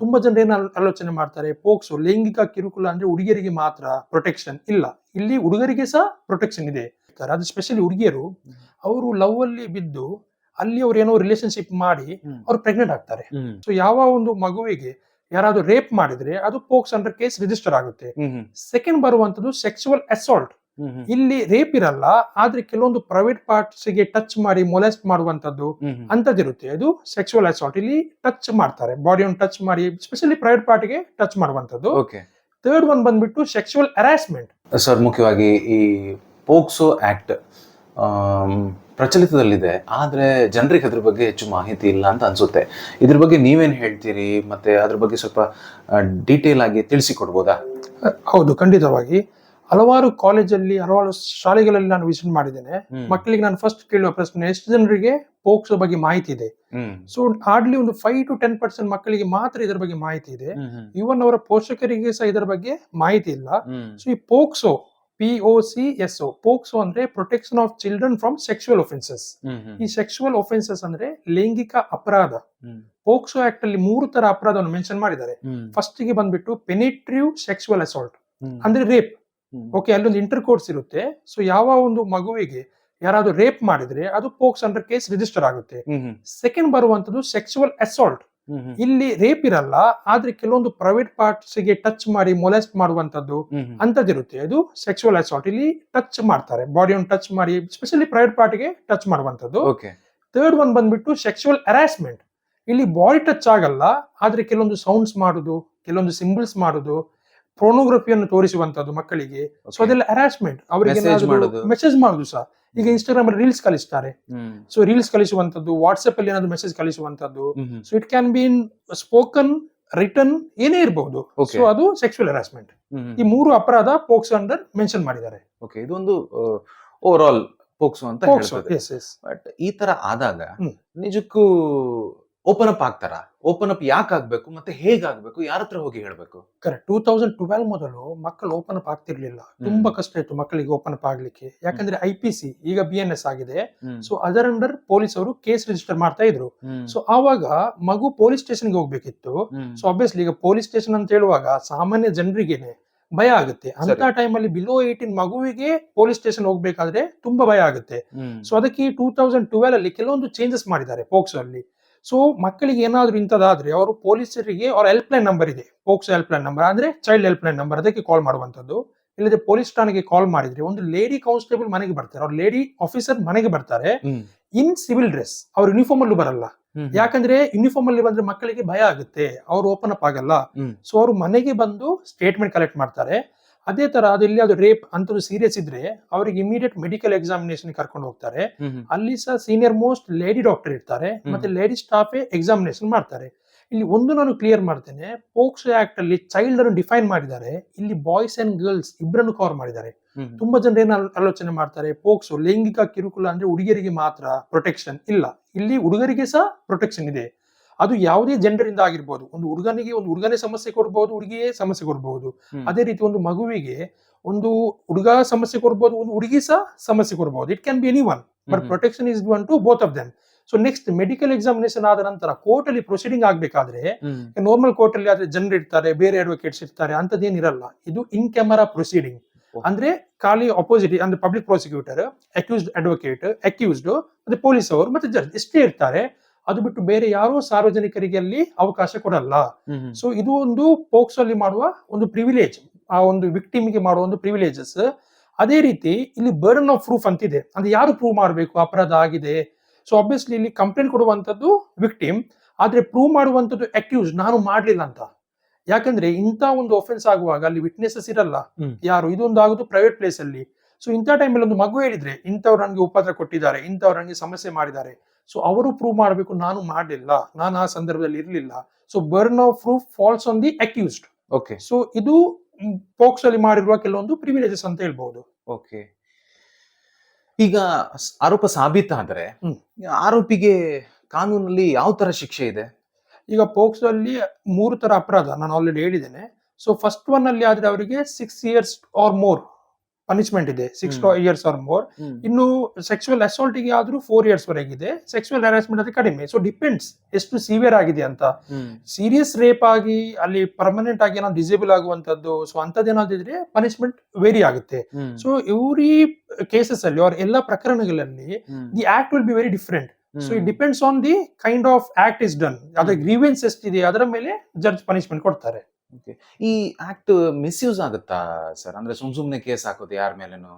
ತುಂಬಾ ಜನರು ಏನ್ ಆಲೋಚನೆ ಮಾಡ್ತಾರೆ ಪೋಕ್ಸೋ ಲೈಂಗಿಕ ಕಿರುಕುಳ ಅಂದ್ರೆ ಹುಡುಗಿಯರಿಗೆ ಮಾತ್ರ ಪ್ರೊಟೆಕ್ಷನ್ ಇಲ್ಲ. ಇಲ್ಲಿ ಹುಡುಗರಿಗೆ ಸಹ ಪ್ರೊಟೆಕ್ಷನ್ ಇದೆ. ಅದು ಸ್ಪೆಷಲಿ ಹುಡುಗಿಯರು ಅವರು ಲವ್ ಅಲ್ಲಿ ಬಿದ್ದು ಅಲ್ಲಿ ಅವ್ರು ಏನೋ ರಿಲೇಶನ್ಶಿಪ್ ಮಾಡಿ. ಅವ್ರು ಪ್ರೆಗ್ನೆಂಟ್ ಆಗ್ತಾರೆ. ಸೊ ಯಾವ ಒಂದು ಮಗುವಿಗೆ ಯಾರಾದ್ರೂ ರೇಪ್ ಮಾಡಿದ್ರೆ ಅದು ಪೋಕ್ಸ್ ಅಂಡರ್ ಕೇಸ್ ರಿಜಿಸ್ಟರ್ ಆಗುತ್ತೆ. ಸೆಕೆಂಡ್ ಬರುವಂತದ್ದು ಸೆಕ್ಸುವಲ್ ಅಸಾಲ್ಟ್ ಇಲ್ಲಿ ರೇಪ್ ಇರಲ್ಲ ಆದ್ರೆ ಕೆಲವೊಂದು ಪ್ರೈವೇಟ್ ಪಾರ್ಟ್ಸ್ಗೆ ಟಚ್ ಮಾಡಿ ಮೊಲೆಸ್ಟ್ ಮಾಡುವಂತದ್ದು ಅಂತದಿರುತ್ತೆ ಅದು ಸೆಕ್ಸುವಲ್ ಅಸಾಲ್ಟ್ ಇಲ್ಲಿ ಟಚ್ ಮಾಡ್ತಾರೆ. ಬಾಡಿಯನ್ನು ಟಚ್ ಮಾಡಿ ಸ್ಪೆಷಲಿ ಪ್ರೈವೇಟ್ ಪಾರ್ಟಿಗೆ ಟಚ್ ಮಾಡುವಂತದ್ದು ಓಕೆ ಥರ್ಡ್ ಒನ್ ಬಂದ್ಬಿಟ್ಟು ಸೆಕ್ಸುವಲ್ ಅರಾಸ್ಮೆಂಟ್ ಸರ್ ಮುಖ್ಯವಾಗಿ ಈ ಪೋಕ್ಸೋ ಆಕ್ಟ್ ಪ್ರಚಲಿತದಲ್ಲಿದೆ. ಆದ್ರೆ ಜನರಿಗೆ ಅದ್ರ ಬಗ್ಗೆ ಹೆಚ್ಚು ಮಾಹಿತಿ ಇಲ್ಲ ಅಂತ ಅನ್ಸುತ್ತೆ. ಇದ್ರ ಬಗ್ಗೆ ನೀವೇನ್ ಹೇಳ್ತೀರಿ? ಮತ್ತೆ ಅದ್ರ ಬಗ್ಗೆ ಸ್ವಲ್ಪ ಡೀಟೇಲ್ ಆಗಿ ತಿಳಿಸಿ ಕೊಡ್ಬೋದಾ ಹೌದು ಖಂಡಿತವಾಗಿ. ಹಲವಾರು ಕಾಲೇಜಲ್ಲಿ ಹಲವಾರು ಶಾಲೆಗಳಲ್ಲಿ ನಾನು ವಿಸಿಟ್ ಮಾಡಿದ್ದೇನೆ. ಮಕ್ಕಳಿಗೆ ನಾನು ಫಸ್ಟ್ ಕೇಳುವ ಪ್ರಶ್ನೆ ಎಷ್ಟು ಜನರಿಗೆ ಪೋಕ್ಸೋ ಬಗ್ಗೆ ಮಾಹಿತಿ ಇದೆ? ಸೊ ಹಾರ್ಡ್ಲಿ ಒಂದು ಫೈವ್ ಟು ಟೆನ್ ಪರ್ಸೆಂಟ್ ಮಕ್ಕಳಿಗೆ ಮಾತ್ರ ಇದರ ಬಗ್ಗೆ ಮಾಹಿತಿ ಇದೆ. ಇವನ್ ಅವರ ಪೋಷಕರಿಗೆ ಸಹ ಇದರ ಬಗ್ಗೆ ಮಾಹಿತಿ ಇಲ್ಲ. ಸೊ ಈ POCSO P O C S O POCSO ಅಂದ್ರೆ protection of children from sexual offences ಈ ಸೆಕ್ಸುವಲ್ ಒಫೆನ್ಸಸ್ ಅಂದ್ರೆ ಲೈಂಗಿಕ ಅಪರಾಧ. ಪೋಕ್ಸೋ ಆಕ್ಟ್ ಅಲ್ಲಿ ಮೂರು ತರ ಅಪರಾಧವನ್ನು ಮೆನ್ಷನ್ ಮಾಡಿದ್ದಾರೆ. ಫಸ್ಟ್ಗೆ ಬಂದ್ಬಿಟ್ಟು ಪೆನಿಟ್ರಿವ್ ಸೆಕ್ಸುವಲ್ ಅಸಾಲ್ಟ್ ಅಂದ್ರೆ ರೇಪ್ ಓಕೆ ಅಲ್ಲೊಂದು ಇಂಟರ್ ಕೋರ್ಸ್ ಇರುತ್ತೆ. ಸೊ ಯಾವ ಒಂದು ಮಗುವಿಗೆ ಯಾರಾದ್ರೂ ರೇಪ್ ಮಾಡಿದ್ರೆ ಅದು ಪೋಕ್ಸ್ ಅಂಡರ್ ಕೇಸ್ ರಿಜಿಸ್ಟರ್ ಆಗುತ್ತೆ. ಸೆಕೆಂಡ್ ಬರುವಂತದ್ದು ಸೆಕ್ಸುವಲ್ ಅಸಾಲ್ಟ್ ಇಲ್ಲಿ ರೇಪ್ ಇರಲ್ಲ ಆದ್ರೆ ಕೆಲವೊಂದು ಪ್ರೈವೇಟ್ ಪಾರ್ಟ್ಸ್ಗೆ ಟಚ್ ಮಾಡಿ ಮೊಲೆಸ್ಟ್ ಮಾಡುವಂತದ್ದು ಅಂತದಿರುತ್ತೆ ಅದು ಸೆಕ್ಸುವಲ್ ಅಸಾಲ್ಟ್ ಇಲ್ಲಿ ಟಚ್ ಮಾಡ್ತಾರೆ. ಬಾಡಿಯನ್ನು ಟಚ್ ಮಾಡಿ ಸ್ಪೆಷಲಿ ಪ್ರೈವೇಟ್ ಪಾರ್ಟಿಗೆ ಟಚ್ ಮಾಡುವಂತದ್ದು ಥರ್ಡ್ ಒನ್ ಬಂದ್ಬಿಟ್ಟು ಸೆಕ್ಸುವಲ್ ಅರಾಸ್ಮೆಂಟ್ ಇಲ್ಲಿ ಬಾಡಿ ಟಚ್ ಆಗಲ್ಲ ಆದ್ರೆ ಕೆಲವೊಂದು ಸೌಂಡ್ಸ್ ಮಾಡುದು ಕೆಲವೊಂದು ಸಿಂಬಲ್ಸ್ ಮಾಡುದು ಪೋರ್ನೋಗ್ರಫಿಯನ್ನು ತೋರಿಸುವಂತದ್ದು ಮಕ್ಕಳಿಗೆ. ಸೊ ಅದೆಲ್ಲ ಹರಾಸ್ಮೆಂಟ್ ಅವರಿಗೆ. ಮೆಸೇಜ್ ಮಾಡುದು. ಸಹ. ಈಗ ಇನ್ಸ್ಟಾಗ್ರಾಮ್ ಅಲ್ಲಿ ರೀಲ್ಸ್ ಕಳಿಸ್ತಾರೆ. ಸೊ ರೀಲ್ಸ್ ಕಲಿಸುವಂತದ್ದು ವಾಟ್ಸ್ಆಪ್ ಅಲ್ಲಿ ಏನಾದ್ರು message ಕಳಿಸುವಂತದ್ದು. So it can be in spoken written ಏನೇ ಇರಬಹುದು ಸೊ ಅದು ಸೆಕ್ಸುವಲ್ ಹರಾಸ್ಮೆಂಟ್ ಈ ಮೂರು ಅಪರಾಧ ಪೋಕ್ಸ್ ಅಂಡರ್ ಮೆನ್ಷನ್ ಮಾಡಿದ್ದಾರೆ. ಓಕೆ ಇದೊಂದು ಓವರ್ ಆಲ್ ಪೋಕ್ಸೋ ಅಂತ ಬಟ್ ಈ ತರ ಆದಾಗ. ನಿಜಕ್ಕೂ ಓಪನ್ ಅಪ್ ಆಗ್ತಾರ? ಓಪನ್ ಅಪ್ ಯಾಕೆ ಆಗ್ಬೇಕು ಮತ್ತೆ ಹೇಗಾಗಬೇಕು ಯಾರ ಹತ್ರ ಹೋಗಿ ಹೇಳ್ಬೇಕು? ಕರೆಕ್ಟ್ ಟೂ ತೌಸಂಡ್ ಟ್ವೆಲ್ ಮೊದಲು ಮಕ್ಕಳು ಓಪನ್ ಅಪ್ ಆಗ್ತಿರ್ಲಿಲ್ಲ. ತುಂಬಾ ಕಷ್ಟ ಇತ್ತು ಮಕ್ಕಳಿಗೆ ಓಪನ್ ಅಪ್ ಆಗ್ಲಿಕ್ಕೆ. ಯಾಕಂದ್ರೆ ಐ ಪಿ ಸಿ ಈಗ ಬಿ ಎನ್ ಎಸ್ ಆಗಿದೆ. ಸೊ ಅದರ ಅಂಡರ್ ಪೊಲೀಸ್ ಅವರು ಕೇಸ್ ರಿಜಿಸ್ಟರ್ ಮಾಡ್ತಾ ಇದ್ರು. ಸೊ ಆವಾಗ ಮಗು ಪೊಲೀಸ್ ಸ್ಟೇಷನ್ಗೆ ಹೋಗ್ಬೇಕಿತ್ತು. ಸೊ ಅಬ್ವಿಯಸ್ಲಿ ಈಗ ಪೊಲೀಸ್ ಸ್ಟೇಷನ್ ಅಂತ ಹೇಳುವಾಗ ಸಾಮಾನ್ಯ ಜನರಿಗೆನೆ ಭಯ ಆಗುತ್ತೆ. ಅಂತ ಟೈಮಲ್ಲಿ ಬಿಲೋ ಏಟೀನ್ ಮಗುವಿಗೆ ಪೊಲೀಸ್ ಸ್ಟೇಷನ್ ಹೋಗ್ಬೇಕಾದ್ರೆ ತುಂಬಾ ಭಯ ಆಗುತ್ತೆ. ಸೊ ಅದಕ್ಕೆ ಟೂ ತೌಸಂಡ್ ಟ್ವೆಲ್ ಅಲ್ಲಿ ಕೆಲವೊಂದು ಚೇಂಜಸ್ ಮಾಡಿದ್ದಾರೆ ಪೋಕ್ಸೋ ಅಲ್ಲಿ. ಸೊ ಮಕ್ಕಳಿಗೆ ಏನಾದರೂ ಇಂಥದ್ದಾದ್ರೆ ಅವರು ಪೊಲೀಸರಿಗೆ ಅವ್ರ ಹೆಲ್ಪ್ ಲೈನ್ ನಂಬರ್ ಇದೆ. ಪೋಕ್ಸೋ ಹೆಲ್ಪ್ ಲೈನ್ ನಂಬರ್ ಅಂದ್ರೆ ಚೈಲ್ಡ್ ಹೆಲ್ಪ್ ಲೈನ್ ನಂಬರ್ ಅದಕ್ಕೆ ಕಾಲ್ ಮಾಡುವಂಥದ್ದು. ಇಲ್ಲದೆ ಪೊಲೀಸ್ ಠಾಣೆಗೆ ಕಾಲ್ ಮಾಡಿದ್ರೆ ಒಂದು ಲೇಡಿ ಕಾನ್ಸ್ಟೇಬಲ್ ಮನೆಗೆ ಬರ್ತಾರೆ. ಅವ್ರ ಲೇಡಿ ಆಫೀಸರ್ ಮನೆಗೆ ಬರ್ತಾರೆ. ಇನ್ ಸಿವಿಲ್ ಡ್ರೆಸ್ ಅವ್ರ ಯೂನಿಫಾರ್ಮ್ ಅಲ್ಲೂ ಬರಲ್ಲ. ಯಾಕಂದ್ರೆ ಯೂನಿಫಾರ್ಮ್ ಅಲ್ಲಿ ಬಂದ್ರೆ ಮಕ್ಕಳಿಗೆ ಭಯ ಆಗುತ್ತೆ. ಅವ್ರು ಓಪನ್ ಅಪ್ ಆಗಲ್ಲ. ಸೊ ಅವರು ಮನೆಗೆ ಬಂದು ಸ್ಟೇಟ್ಮೆಂಟ್ ಕಲೆಕ್ಟ್ ಮಾಡ್ತಾರೆ. ಅದೇ ತರ ಅದು ಎಲ್ಲಿ ಅದು ರೇಪ್ ಅಂತದ್ದು ಸೀರಿಯಸ್ ಇದ್ರೆ ಅವರಿಗೆ ಇಮಿಡಿಯೇಟ್ ಮೆಡಿಕಲ್ ಎಕ್ಸಾಮಿನೇಷನ್ ಕರ್ಕೊಂಡು ಹೋಗ್ತಾರೆ. ಅಲ್ಲಿ ಸಹ ಸೀನಿಯರ್ ಮೋಸ್ಟ್ ಲೇಡಿ ಡಾಕ್ಟರ್ ಇರ್ತಾರೆ. ಮತ್ತೆ ಲೇಡಿ ಸ್ಟಾಫೇ ಎಕ್ಸಾಮಿನೇಷನ್ ಮಾಡ್ತಾರೆ. ಇಲ್ಲಿ ಒಂದು ನಾನು ಕ್ಲಿಯರ್ ಮಾಡ್ತೇನೆ ಪೋಕ್ಸೋ ಆಕ್ಟ್ ಅಲ್ಲಿ ಚೈಲ್ಡ್ ಅನ್ನು ಡಿಫೈನ್ ಮಾಡಿದ್ದಾರೆ. ಇಲ್ಲಿ ಬಾಯ್ಸ್ ಅಂಡ್ ಗರ್ಲ್ಸ್ ಇಬ್ಬರನ್ನು ಕವರ್ ಮಾಡಿದ್ದಾರೆ. ತುಂಬಾ ಜನರು ಏನ್ ಆಲ್- ಆಲೋಚನೆ ಮಾಡ್ತಾರೆ ಪೋಕ್ಸೋ ಲೈಂಗಿಕ ಕಿರುಕುಳ ಅಂದ್ರೆ ಹುಡುಗಿಯರಿಗೆ ಮಾತ್ರ ಪ್ರೊಟೆಕ್ಷನ್ ಇಲ್ಲ. ಇಲ್ಲಿ ಹುಡುಗರಿಗೆ ಸಹ ಪ್ರೊಟೆಕ್ಷನ್ ಇದೆ. ಅದು ಯಾವುದೇ ಜೆಂಡರ್ ಇಂದ ಆಗಿರ್ಬೋದು ಒಂದು ಹುಡುಗನಿಗೆ ಒಂದು ಹುಡುಗನೇ ಸಮಸ್ಯೆ ಕೊಡ್ಬೋದು ಹುಡುಗಿಯೇ ಸಮಸ್ಯೆ ಕೊಡ್ಬೋದು. ಅದೇ ರೀತಿ ಒಂದು ಮಗುವಿಗೆ ಒಂದು ಹುಡುಗ ಸಮಸ್ಯೆ ಕೊಡ್ಬೋದು ಒಂದು ಹುಡುಗಿ ಸಹ ಸಮಸ್ಯೆ ಕೊಡ್ಬೋದು. It can be anyone but protection is one to both of them so next medical examination ಆದ ನಂತರ ಕೋರ್ಟ್ ಅಲ್ಲಿ ಪ್ರೊಸೀಡಿಂಗ್ ಆಗ್ಬೇಕಾದ್ರೆ ನಾರ್ಮಲ್ ಕೋರ್ಟ್ ಅಲ್ಲಿ ಆದ್ರೆ ಜನರು ಇರ್ತಾರೆ ಬೇರೆ ಅಡ್ವೊಕೇಟ್ಸ್ ಇರ್ತಾರೆ ಅಂತದೇನಿರಲ್ಲ ಇದು ಇನ್ ಕ್ಯಾಮರಾ ಪ್ರೊಸೀಡಿಂಗ್ ಅಂದ್ರೆ ಖಾಲಿ ಅಪೋಸಿಟ್ ಅಂದ್ರೆ public prosecutor accused advocate accused ಮತ್ತೆ ಪೊಲೀಸ್ ಅವರು ಮತ್ತೆ ಜಡ್ಜ್ ಇಷ್ಟೇ ಇರ್ತಾರೆ. ಅದು ಬಿಟ್ಟು ಬೇರೆ ಯಾರೂ ಸಾರ್ವಜನಿಕರಿಗೆ ಅಲ್ಲಿ ಅವಕಾಶ ಕೊಡಲ್ಲ. ಸೊ ಇದು ಒಂದು ಪೋಕ್ಸೋ ಅಲ್ಲಿ ಮಾಡುವ ಒಂದು ಪ್ರಿವಿಲೇಜ್ ಆ ಒಂದು ವಿಕ್ಟಿಮ್ಗೆ ಮಾಡುವ ಒಂದು ಪ್ರಿವಿಲೇಜಸ್ ಅದೇ ರೀತಿ ಇಲ್ಲಿ ಬರ್ಡನ್ ಆಫ್ ಪ್ರೂಫ್ ಅಂತಿದೆ. ಅಂದ್ರೆ ಯಾರು ಪ್ರೂವ್ ಮಾಡಬೇಕು? ಅಪರಾಧ ಆಗಿದೆ. ಸೊ ಆಬ್ವಿಯಸ್ಲಿ ಇಲ್ಲಿ ಕಂಪ್ಲೇಂಟ್ ಕೊಡುವಂತದ್ದು ವಿಕ್ಟಿಮ್ ಆದ್ರೆ ಪ್ರೂವ್ ಮಾಡುವಂತದ್ದು ಅಕ್ಯೂಸ್ ನಾನು ಮಾಡಲಿಲ್ಲ ಅಂತ. ಯಾಕಂದ್ರೆ ಇಂಥ ಒಂದು ಒಫೆನ್ಸ್ ಆಗುವಾಗ ಅಲ್ಲಿ ವಿಟ್ನೆಸಸ್ ಇರಲ್ಲ. ಯಾರು? ಇದೊಂದು ಆಗುದು ಪ್ರೈವೇಟ್ ಪ್ಲೇಸ್ ಅಲ್ಲಿ. ಸೊ ಇಂಥ ಟೈಮಲ್ಲಿ ಒಂದು ಮಗು ಹೇಳಿದ್ರೆ ಇಂಥವ್ರು ನನಗೆ ಉಪದ್ರ ಕೊಟ್ಟಿದ್ದಾರೆ ಇಂಥವ್ರು ನನಗೆ ಸಮಸ್ಯೆ ಮಾಡಿದ್ದಾರೆ. ಸೊ ಅವರು ಪ್ರೂವ್ ಮಾಡಬೇಕು ನಾನು ಮಾಡಲಿಲ್ಲ ನಾನು ಆ ಸಂದರ್ಭದಲ್ಲಿ ಇರಲಿಲ್ಲ. So burden of proof falls on the accused okay so ಇದು ಪೋಕ್ಸ್ ಅಲ್ಲಿ ಮಾಡಿರುವ ಕೆಲವೊಂದು ಪ್ರಿವಿಲೇಜಸ್ ಅಂತ ಹೇಳ್ಬಹುದು ಓಕೆ ಈಗ ಆರೋಪ ಸಾಬೀತಾದ್ರೆ. ಆರೋಪಿಗೆ ಕಾನೂನಲ್ಲಿ ಯಾವ ತರ ಶಿಕ್ಷೆ ಇದೆ? ಈಗ ಪೋಕ್ಸ್ ಅಲ್ಲಿ ಮೂರು ತರ ಅಪರಾಧ ನಾನು ಆಲ್ರೆಡಿ ಹೇಳಿದ್ದೇನೆ. ಸೊ ಫಸ್ಟ್ ಒನ್ ಅಲ್ಲಿ ಆದ್ರೆ ಅವರಿಗೆ six years or more punishment ಇದೆ ಸಿಕ್ಸ್. ಇಯರ್ಸ್ ಆರ್ ಮೋರ್ ಇನ್ನು ಸೆಕ್ಸುವಲ್ ಅಸಾಲ್ಟ್ಗೆ ಆದ್ರೂ ಫೋರ್ ಇಯರ್ಸ್ ವರೆಗಿದೆ ಸೆಕ್ಸುವಲ್ ಹ್ಯಾರಾಸ್ಮೆಂಟ್ ಅದು ಕಡಿಮೆ. ಸೊ ಡಿಪೆಂಡ್ಸ್ ಎಷ್ಟು ಸಿವಿಯರ್ ಆಗಿದೆ ಅಂತ. ಸೀರಿಯಸ್ ರೇಪ್ ಆಗಿ ಅಲ್ಲಿ ಪರ್ಮನೆಂಟ್ ಆಗಿ ಏನೋ ಡಿಸೇಬಲ್ ಆಗುವಂತದ್ದು ಸೊ ಅಂತದೇನಾದಿದ್ರೆ ಇದ್ರೆ ಪನಿಷ್ಮೆಂಟ್ ವೇರಿ ಆಗುತ್ತೆ. ಸೊ ಇವ್ರಿ ಕೇಸಸ್ ಅಲ್ಲಿ ಅವ್ರ ಎಲ್ಲ ಪ್ರಕರಣಗಳಲ್ಲಿ the act will be very different so it depends on the kind of act is done ಅದ್ರ ಗ್ರೀವೆನ್ಸ್ ಎಷ್ಟಿದೆ ಅದರ ಮೇಲೆ ಜಡ್ಜ್ ಪನಿಷ್ಮೆಂಟ್ ಕೊಡ್ತಾರೆ. ಈ ಆಕ್ಟ್ ಮಿಸ್ಯೂಸ್ ಆಗುತ್ತಾ ಸರ್? ಅಂದ್ರೆ ಸುಮ್ ಸುಮ್ನೆ ಕೇಸ್ ಹಾಕೋದು ಯಾರ ಮೇಲೇನು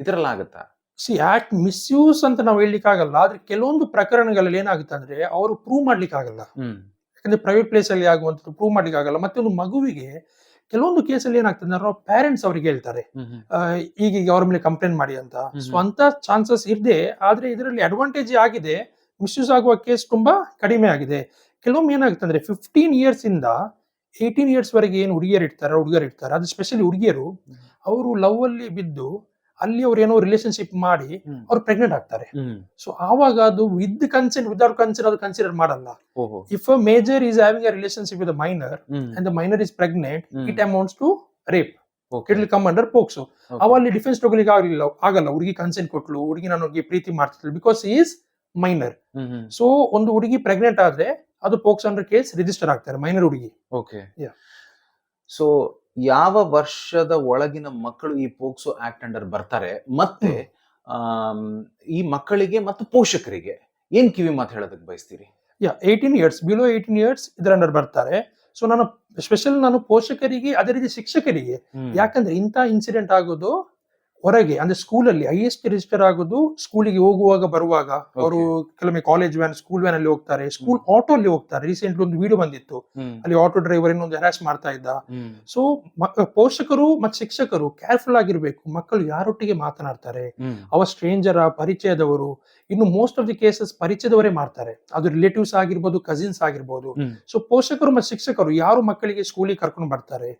ಇದರಲ್ಲ ಆಗುತ್ತಾ? ಸಿ ಆಕ್ಟ್ ಮಿಸ್ಯೂಸ್ ಅಂತ ನಾವು ಹೇಳಲಿಕ್ಕೆ ಆಗಲ್ಲ ಆದ್ರೆ ಕೆಲವೊಂದು ಪ್ರಕರಣಗಳಲ್ಲಿ ಏನಾಗುತ್ತೆ ಅಂದ್ರೆ ಅವರು ಪ್ರೂವ್ ಮಾಡ್ಲಿಕ್ಕೆ ಆಗಲ್ಲ ಯಾಕಂದ್ರೆ ಪ್ರೈವೇಟ್ ಪ್ಲೇಸ್ ಅಲ್ಲಿ ಆಗುವಂಥದ್ದು ಪ್ರೂವ್ ಮಾಡ್ಲಿಕ್ಕೆ ಆಗಲ್ಲ ಮತ್ತೆ ಒಂದು ಮಗುವಿಗೆ ಕೆಲವೊಂದು ಕೇಸಲ್ಲಿ ಏನಾಗ್ತದೆ ಅಂದ್ರೆ ಅವ್ರ ಪೇರೆಂಟ್ಸ್ ಅವ್ರಿಗೆ ಹೇಳ್ತಾರೆ. ಆ, ಈಗೀಗ ಅವ್ರ ಮೇಲೆ ಕಂಪ್ಲೇಂಟ್ ಮಾಡಿ ಅಂತ. ಸ್ವಂತ ಸೊ ಅಂತ ಚಾನ್ಸಸ್ ಇದೆ ಆದ್ರೆ ಇದರಲ್ಲಿ ಅಡ್ವಾಂಟೇಜ್ ಆಗಿದೆ. ಮಿಸ್ಯೂಸ್ ಆಗುವ ಕೇಸ್ ತುಂಬಾ ಕಡಿಮೆ ಆಗಿದೆ. ಕೆಲವೊಮ್ಮೆ ಏನಾಗುತ್ತೆ ಅಂದ್ರೆ ಫಿಫ್ಟೀನ್ ಇಯರ್ಸ್ ಇಂದ ಏಯ್ಟೀನ್ ಇಯರ್ಸ್ ವರೆಗೆ ಏನು ಹುಡುಗಿಯರು ಇರ್ತಾರೆ ಹುಡುಗರು ಇರ್ತಾರೆ ಅದು ಸ್ಪೆಷಲಿ ಹುಡುಗಿಯರು ಅವರು ಲವ್ ಅಲ್ಲಿ ಬಿದ್ದು ಅಲ್ಲಿ ಅವ್ರು ಏನೋ ರಿಲೇಶನ್ಶಿಪ್ ಮಾಡಿ ಅವ್ರು ಪ್ರೆಗ್ನೆಂಟ್ ಆಗ್ತಾರೆ. ಸೊ ಆವಾಗ ಅದು ವಿತ್ ಕನ್ಸೆಂಟ್ ವಿದೌಟ್ ಕನ್ಸೆಂಟ್ ಅದು ಕನ್ಸಿಡರ್ ಮಾಡಲ್ಲ. If a major is having a relationship with minor and the minor is pregnant it amounts to rape it will come under POCSO ಅವಲ್ಲಿ defence ತಗೊಳ್ಳಿಕ್ಕೆ ಆಗಲಿಲ್ಲ ಆಗಲ್ಲ. ಹುಡುಗಿ ಕನ್ಸೆಂಟ್ ಕೊಟ್ಲು ಹುಡುಗಿ ನಾನು ಪ್ರೀತಿ ಮಾಡ್ತಿದ್ಲು ಬಿಕಾಸ್ ಈಸ್ ಮೈನರ್ ಸೊ ಒಂದು ಹುಡುಗಿ ಪ್ರೆಗ್ನೆಂಟ್ ಆದ್ರೆ ಅದು ಪೋಕ್ಸ್ ಅಂಡರ್ ಕೇಸ್ ರಿಜಿಸ್ಟರ್ ಆಗ್ತಾರೆ ಮೈನರ್ ಹುಡುಗಿ. ಓಕೆ. ಸೊ ಯಾವ ವರ್ಷದ ಒಳಗಿನ ಮಕ್ಕಳು ಈ ಪೋಕ್ಸೋ ಆಕ್ಟ್ ಅಂಡರ್ ಬರ್ತಾರೆ ಮತ್ತೆ ಈ ಮಕ್ಕಳಿಗೆ ಮತ್ತು ಪೋಷಕರಿಗೆ ಏನ್ ಕಿವಿ ಮಾತು ಹೇಳೋದಕ್ಕೆ ಬಯಸ್ತೀರಿ? Yeah eighteen years below eighteen years ಇದರ ಅಂಡರ್ ಬರ್ತಾರೆ. ಸೊ ನಾನು ಸ್ಪೆಷಲ್ ನಾನು ಪೋಷಕರಿಗೆ ಅದೇ ರೀತಿ ಶಿಕ್ಷಕರಿಗೆ ಯಾಕಂದ್ರೆ ಇಂಥ ಇನ್ಸಿಡೆಂಟ್ ಆಗೋದು ಹೊರಗೆ ಅಂದ್ರೆ ಸ್ಕೂಲಲ್ಲಿ ಹೈಯೆಸ್ಟ್ ರಿಜಿಸ್ಟರ್ ಆಗೋದು ಸ್ಕೂಲಿಗೆ ಹೋಗುವಾಗ ಬರುವಾಗ. ಅವರು ಕೆಲವೊಮ್ಮೆ ಕಾಲೇಜ್ ವ್ಯಾನ್ ಸ್ಕೂಲ್ ವ್ಯಾನ್ ಅಲ್ಲಿ ಹೋಗ್ತಾರೆ. ಸ್ಕೂಲ್ ಆಟೋ ಅಲ್ಲಿ ಹೋಗ್ತಾರೆ. ರೀಸೆಂಟ್ ಒಂದು ವಿಡಿಯೋ ಬಂದಿತ್ತು. ಅಲ್ಲಿ ಆಟೋ ಡ್ರೈವರ್ ಇನ್ನೊಂದು ಹ್ಯಾರಾಸ್ ಮಾಡ್ತಾ ಇದ್ದ. ಸೊ ಪೋಷಕರು ಮತ್ತೆ ಶಿಕ್ಷಕರು ಕೇರ್ಫುಲ್ ಆಗಿರ್ಬೇಕು. ಮಕ್ಕಳು ಯಾರೊಟ್ಟಿಗೆ ಮಾತನಾಡ್ತಾರೆ? ಅವ ಸ್ಟ್ರೇಂಜರ ಪರಿಚಯದವರು ಇನ್ನು ಮೋಸ್ಟ್ ಆಫ್ ದಿ ಕೇಸಸ್ ಪರಿಚಯದವರೇ ಮಾಡ್ತಾರೆ. ಅದು ರಿಲೇಟಿವ್ಸ್ ಆಗಿರ್ಬೋದು ಕಸಿನ್ಸ್ ಆಗಿರ್ಬೋದು. ಸೊ ಪೋಷಕರು ಮತ್ತೆ ಶಿಕ್ಷಕರು ಯಾರು ಮಕ್ಕಳಿಗೆ ಸ್ಕೂಲಿಗೆ ಕರ್ಕೊಂಡು ಬರ್ತಾರೆ?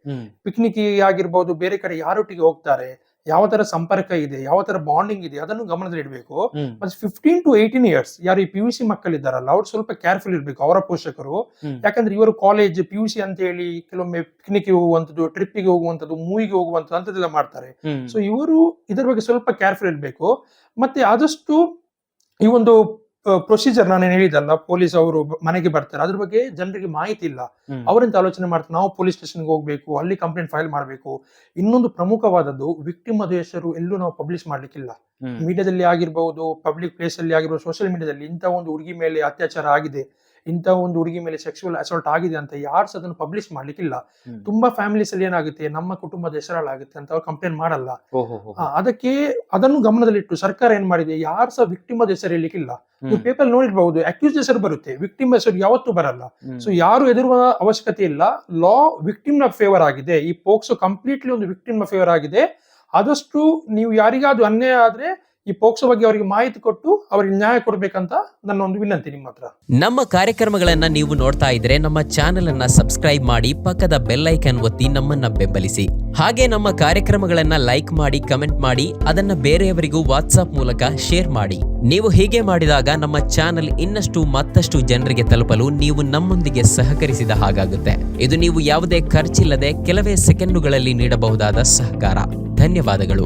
ಪಿಕ್ನಿಕ್ ಆಗಿರ್ಬೋದು ಬೇರೆ ಕಡೆ ಯಾರೊಟ್ಟಿಗೆ ಹೋಗ್ತಾರೆ? ಯಾವ ತರ ಸಂಪರ್ಕ ಇದೆ ಯಾವ ತರ ಬಾಂಡಿಂಗ್ ಇದೆ ಅದನ್ನು ಗಮನದಲ್ಲಿ ಇಡಬೇಕು. ಮತ್ತೆ ಫಿಫ್ಟೀನ್ ಟು ಏಯ್ಟೀನ್ ಇಯರ್ಸ್ ಯಾರು ಈ ಪಿ ಯು ಸಿ ಮಕ್ಕಳಿದ್ದಾರಲ್ಲ ಅವ್ರು ಸ್ವಲ್ಪ ಕೇರ್ಫುಲ್ ಇರಬೇಕು ಅವರ ಪೋಷಕರು. ಯಾಕಂದ್ರೆ ಇವರು ಕಾಲೇಜ್ ಪಿ ಯು ಸಿ ಅಂತ ಹೇಳಿ ಕೆಲವೊಮ್ಮೆ ಪಿಕ್ನಿಕ್ ಹೋಗುವಂಥದ್ದು ಟ್ರಿಪ್ಪಿಗೆ ಹೋಗುವಂಥದ್ದು ಮೂವಿಗೆ ಹೋಗುವಂಥದ್ದು ಅಂತದೆಲ್ಲ ಮಾಡ್ತಾರೆ. ಸೊ ಇವರು ಇದರ ಬಗ್ಗೆ ಸ್ವಲ್ಪ ಕೇರ್ಫುಲ್ ಇರಬೇಕು. ಮತ್ತೆ ಆದಷ್ಟು ಈ ಒಂದು ಪ್ರೊಸೀಜರ್ ನಾನು ಹೇಳಿದಲ್ಲ ಪೊಲೀಸ್ ಅವರು ಮನೆಗೆ ಬರ್ತಾರೆ. ಅದ್ರ ಬಗ್ಗೆ ಜನರಿಗೆ ಮಾಹಿತಿ ಇಲ್ಲ. ಅವರಿಂದ ಆಲೋಚನೆ ಮಾಡ್ತಾರೆ ನಾವು ಪೊಲೀಸ್ ಸ್ಟೇಷನ್ಗೆ ಹೋಗ್ಬೇಕು ಅಲ್ಲಿ ಕಂಪ್ಲೇಂಟ್ ಫೈಲ್ ಮಾಡಬೇಕು. ಇನ್ನೊಂದು ಪ್ರಮುಖವಾದದ್ದು ವಿಕ್ಟಿಮ್ ಹೆಸರು ಎಲ್ಲೂ ನಾವು ಪಬ್ಲಿಷ್ ಮಾಡ್ಲಿಕ್ಕಿಲ್ಲ. ಮೀಡಿಯಾದಲ್ಲಿ ಆಗಿರ್ಬಹುದು ಪಬ್ಲಿಕ್ ಪ್ಲೇಸ್ ಅಲ್ಲಿ ಆಗಿರ್ಬೋದು ಸೋಷಿಯಲ್ ಮೀಡಿಯಾದಲ್ಲಿ ಇಂಥ ಒಂದು ಹುಡುಗಿ ಮೇಲೆ ಅತ್ಯಾಚಾರ ಆಗಿದೆ. ಇಂಥ ಒಂದು ಹುಡುಗಿ ಮೇಲೆ ಸೆಕ್ಸುವಲ್ ಅಸಾಲ್ಟ್ ಆಗಿದೆ ಅಂತ ಯಾರು ಸಹ ಅದನ್ನು ಪಬ್ಲಿಷ್ ಮಾಡ್ಲಿಕ್ಕಿಲ್ಲ. ತುಂಬಾ ಫ್ಯಾಮಿಲೀಸ್ ಅಲ್ಲಿ ಏನಾಗುತ್ತೆ ನಮ್ಮ ಕುಟುಂಬದ ಹೆಸರಲ್ಲಾಗುತ್ತೆ ಅಂತ ಅವ್ರು ಕಂಪ್ಲೇಂಟ್ ಮಾಡಲ್ಲ. ಅದಕ್ಕೆ ಅದನ್ನು ಗಮನದಲ್ಲಿಟ್ಟು ಸರ್ಕಾರ ಏನ್ ಮಾಡಿದೆ ಯಾರು ಸಹ ವಿಕ್ಟಿಮದ ಹೆಸರು ಹೇಳಲಿಕ್ಕಿಲ್ಲ. ನೀವು ಪೇಪರ್ ನೋಡಿರ್ಬಹುದು ಅಕ್ಯೂಸ್ ಹೆಸರು ಬರುತ್ತೆ ವಿಕ್ಟಿಮ್ ಹೆಸರು ಯಾವತ್ತೂ ಬರಲ್ಲ. ಸೊ ಯಾರು ಎದುರುವ ಅವಶ್ಯಕತೆ ಇಲ್ಲ ಲಾ ವಿಕ್ಟಿಮ್ನ ಫೇವರ್ ಆಗಿದೆ ಈ ಪೋಕ್ಸೋ ಕಂಪ್ಲೀಟ್ಲಿ ಒಂದು ವಿಕ್ಟಿಮ್ನ ಫೇವರ್ ಆಗಿದೆ. ಆದಷ್ಟು ನೀವು ಯಾರಿಗಾದ್ರೂ ಅನ್ಯಾಯ ಆದ್ರೆ ಈ ಪೋಕ್ಸೋ ಬಗ್ಗೆ ಅವರಿಗೆ ಮಾಹಿತಿ ಕೊಟ್ಟು ಅವರಿಗೆ ನ್ಯಾಯ ಕೊಡಬೇಕಂತ ನನ್ನ ಒಂದು ವಿನಂತಿ ನಿಮ್ಮ ಹತ್ರ. ನಮ್ಮ ಕಾರ್ಯಕ್ರಮಗಳನ್ನ ನೀವು ನೋಡ್ತಾ ಇದ್ರೆ ನಮ್ಮ ಚಾನೆಲ್ ಅನ್ನ ಸಬ್ಸ್ಕ್ರೈಬ್ ಮಾಡಿ ಪಕ್ಕದ ಬೆಲ್ ಐಕನ್ ಒತ್ತಿ ನಮ್ಮನ್ನ ಬೆಂಬಲಿಸಿ. ಹಾಗೆ ನಮ್ಮ ಕಾರ್ಯಕ್ರಮಗಳನ್ನ ಲೈಕ್ ಮಾಡಿ ಕಮೆಂಟ್ ಮಾಡಿ, ಅದನ್ನ ಬೇರೆಯವರಿಗೂ ವಾಟ್ಸ್ಆಪ್ ಮೂಲಕ ಶೇರ್ ಮಾಡಿ. ನೀವು ಹೀಗೆ ಮಾಡಿದಾಗ ನಮ್ಮ ಚಾನೆಲ್ ಇನ್ನಷ್ಟು ಮತ್ತಷ್ಟು ಜನರಿಗೆ ತಲುಪಲು ನೀವು ನಮ್ಮೊಂದಿಗೆ ಸಹಕರಿಸಿದ ಹಾಗಾಗುತ್ತೆ. ಇದು ನೀವು ಯಾವುದೇ ಖರ್ಚಿಲ್ಲದೆ ಕೆಲವೇ ಸೆಕೆಂಡುಗಳಲ್ಲಿ ನೀಡಬಹುದಾದ ಸಹಕಾರ. ಧನ್ಯವಾದಗಳು.